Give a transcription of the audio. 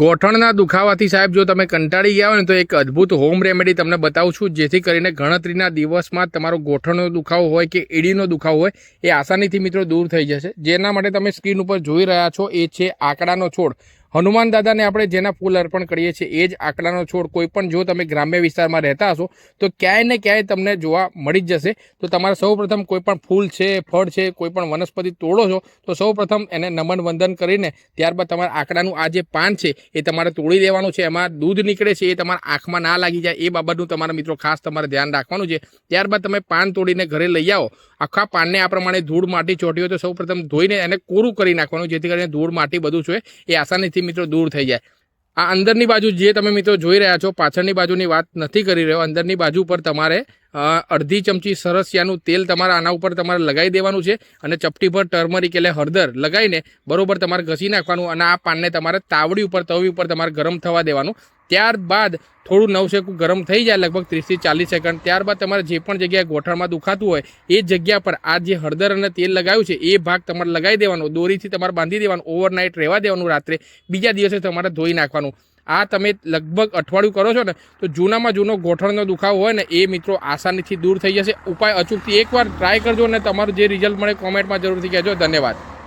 ગોઠણના દુખાવાથી સાહેબ, જો તમે કંટાળી ગયા હોય ને, તો એક અદ્ભુત હોમ રેમેડી તમને બતાવું છું, જેથી કરીને ગણતરીના દિવસમાં તમારો ગોઠણનો દુખાવો હોય કે એડીનો દુખાવો હોય, એ આસાનીથી મિત્રો દૂર થઈ જશે. જેના માટે તમે સ્ક્રીન ઉપર જોઈ રહ્યા છો, એ છે આંકડાનો છોડ. હનુમાન દાદાને આપણે જેના ફૂલ અર્પણ કરીએ છીએ, એ જ આંકડાનો છોડ. કોઈ પણ જો તમે ગ્રામ્ય વિસ્તારમાં રહેતા હશો, તો ક્યાંય ને ક્યાંય તમને જોવા મળી જ જશે. તો તમારે સૌપ્રથમ કોઈ પણ ફૂલ છે, ફળ છે, કોઈ પણ વનસ્પતિ તોડો છો, તો સૌપ્રથમ એને નમન વંદન કરીને ત્યારબાદ તમારા આંકડાનું આ જે પાન છે, એ તમારે તોડી દેવાનું છે. એમાં દૂધ નીકળે છે, એ તમારા આંખમાં ના લાગી જાય, એ બાબતનું તમારા મિત્રો ખાસ તમારે ધ્યાન રાખવાનું છે. ત્યારબાદ તમે પાન તોડીને ઘરે લઈ આવો. આખા પાનને આ પ્રમાણે ધૂળ, માટી ચોટી હોય તો સૌપ્રથમ ધોઈને એને કોરું કરી નાખવાનું, જેથી કરીને ધૂળ, માટી બધું છે એ આસાનીથી મિત્રો દૂર થઈ જાય. આ અંદરની બાજુ જે તમે મિત્રો જોઈ રહ્યા છો, પાછળની બાજુની વાત નથી કરી રહ્યો, અંદરની બાજુ પર તમારે અડધી ચમચી સરસિયાનું તેલ તમારે આના ઉપર તમારે લગાવી દેવાનું છે અને ચપટી પર ટર્મરિક એટલે હળદર લગાવીને બરોબર તમારે ઘસી નાખવાનું અને આ પાનને તમારે તાવડી ઉપર, તવી ઉપર તમારે ગરમ થવા દેવાનું. ત્યારબાદ થોડું નવશેકું ગરમ થઈ જાય લગભગ ત્રીસથી ચાલીસ સેકન્ડ. ત્યારબાદ તમારે જે પણ જગ્યાએ ગોઠણમાં દુખાતું હોય, એ જગ્યા પર આ જે હળદર અને તેલ લગાવ્યું છે, એ ભાગ તમારે લગાવી દેવાનો. દોરીથી તમારે બાંધી દેવાનું ઓવરનાઇટ રહેવા દેવાનું રાત્રે. બીજા દિવસે તમારે ધોઈ નાખવાનું. આ તમે લગભગ અઠવાડિયું કરો છો ને, તો જૂનામાં જૂનો ગોઠણનો દુખાવો હોય ને, એ મિત્રો આસાનીથી દૂર થઈ જશે. ઉપાય અચૂકથી એકવાર ટ્રાય કરજો અને તમારું જે રિઝલ્ટ મળે કોમેન્ટમાં જરૂરથી કહેજો. ધન્યવાદ.